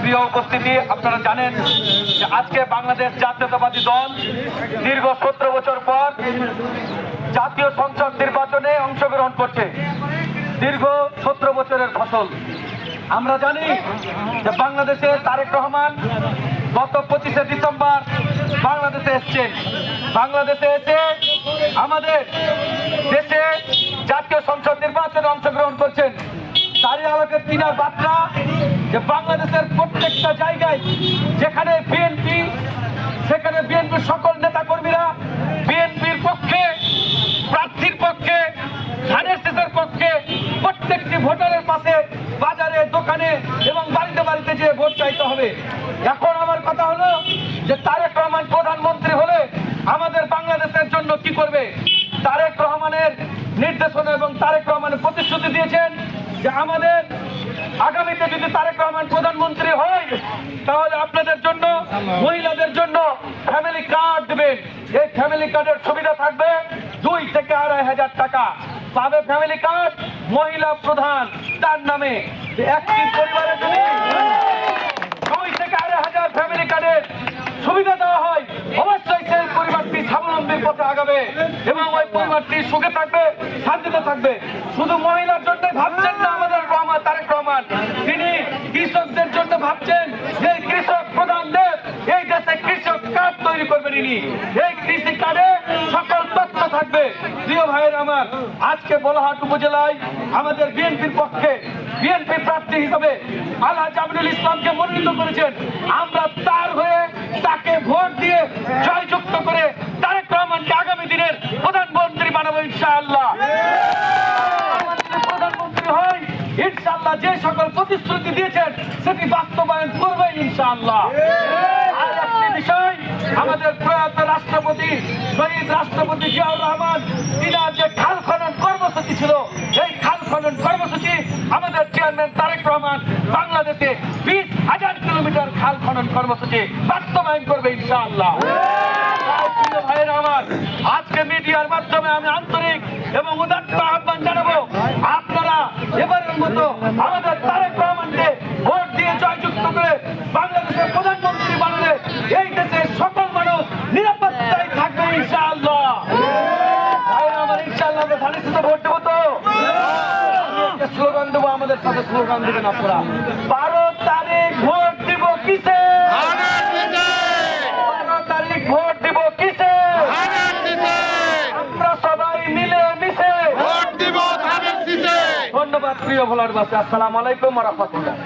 প্রিয় উপস্থিতি, আপনারা জানেন যে আজকে বাংলাদেশ জাতীয়তাবাদী দল দীর্ঘ সতেরো বছর পর জাতীয় সংসদ নির্বাচনে অংশগ্রহণ করছে। দীর্ঘ সতেরো বছরের ফসল। আমরা জানি যে বাংলাদেশে তারেক রহমান গত পঁচিশে ডিসেম্বর বাংলাদেশে এসছেন। বাংলাদেশে এসে আমাদের দেশে জাতীয় সংসদ নির্বাচনে অংশগ্রহণ করছেন। তারই আলোকে তিনার বার্তা যে বাংলাদেশের প্রত্যেকটা জায়গায় যেখানে বিএনপি সেখানে বিএনপির সকল নেতা কর্মীরা বিএনপির পক্ষে, প্রার্থীর পক্ষে, ধানের শেষের পক্ষে প্রত্যেকটি ভোটারের পাশে বাজারে, দোকানে এবং বাড়িতে বাড়িতে যে ভোট চাইতে হবে। এখন আমার কথা হলো যে তারেক রহমান প্রধানমন্ত্রী হলে আমাদের বাংলাদেশের জন্য কি করবে? তারেক রহমানের নির্দেশনা এবং তারেক রহমানের প্রতিশ্রুতি দিয়েছেন যে আমাদের আগামীতে যদি তারেক রহমান প্রধানমন্ত্রী হয়, তাহলে আপনাদের জন্য, মহিলাদের জন্য ফ্যামিলি কার্ড দেবেন। এই ফ্যামিলি কার্ডের সুবিধা থাকবে দুই থেকে আড়াই হাজার টাকা। পাবে ফ্যামিলি কার্ড মহিলা প্রধান, তার নামে। একটি পরিবারে যদি দুই থেকে আড়াই হাজার ফ্যামিলি কার্ডের সুবিধা দেওয়া হয় অবশ্যই সেই পরিবারটি স্বাবলম্বীর পথে আগাবে এবং ওই সুখে থাকবে, শান্তিতে থাকবে। শুধু মহিলার জন্য ভাবছেন না আমাদের রহমান তারেক রহমান। তিনি কৃষকদের জন্য ভাবছেন যে কৃষক প্রধান দেশ এই দেশে কৃষক কার্ড তৈরি করবেন ইনি। এই কৃষি কার্ডে সকল তথ্য থাকবে। প্রিয় ভাইয়ের আমার, আজকে বলাহাট উপজেলায় আমাদের বিএনপির পক্ষে বিএনপি প্রার্থী হিসাবে আলহাজ আমিনুল ইসলামকে মনোনীত করেছেন। আমরা তার হয়ে তাকে ভোট দিয়ে জয়যুক্ত করে তারেক রহমানকে আগামী দিনের প্রধানমন্ত্রী বানাবো ইনশাআল্লাহ যদি প্রধানমন্ত্রী হয় ইনশাআল্লাহ যে সকল প্রতিশ্রুতি দিয়েছেন সেটি বাস্তবায়ন করবে ইনশাআল্লাহ। আর একটি বিষয় আমাদের প্রয়াত রাষ্ট্রপতি শহীদ রাষ্ট্রপতি জিয়াউর রহমান তিনার যে খাল খনন কর্মসূচি ছিল এই খাল খনন কর্মসূচি আমাদের চেয়ারম্যান তারেক রহমান বাংলাদেশে বিশ হাজার কিলোমিটার খাল খনন কর্মসূচি বাস্তবায়ন করবে ইনশাআল্লাহ। প্রিয় আমার আজকে মিডিয়ার মাধ্যমে আমি আন্তরিক এবং উদাত্ত আহ্বান জানাব আপনারা এবারের মতো আমাদের তারেক রহমানকে ভোট দিয়ে জয়যুক্ত করে বাংলাদেশের প্রধানমন্ত্রী বানালে এই দেশের সকল মানুষ নিরাপত্তায় থাকবে ইনশাআল্লাহ ভাইয়েরা আমার ইনশাআল্লাহ আমরা ধানের সাথে ভোট দেবো তো। স্লোগান দেবো আমাদের সাথে স্লোগান দেবেন আপনারা। বারো তারিখ ভোট দিব কিসে? বারো তারিখ ভোট দিব কিসে? আমরা সবাই মিলে মিশে। ধন্যবাদ প্রিয় ভোলার বাসী। আসসালামু আলাইকুম রহমতুল্লাহ।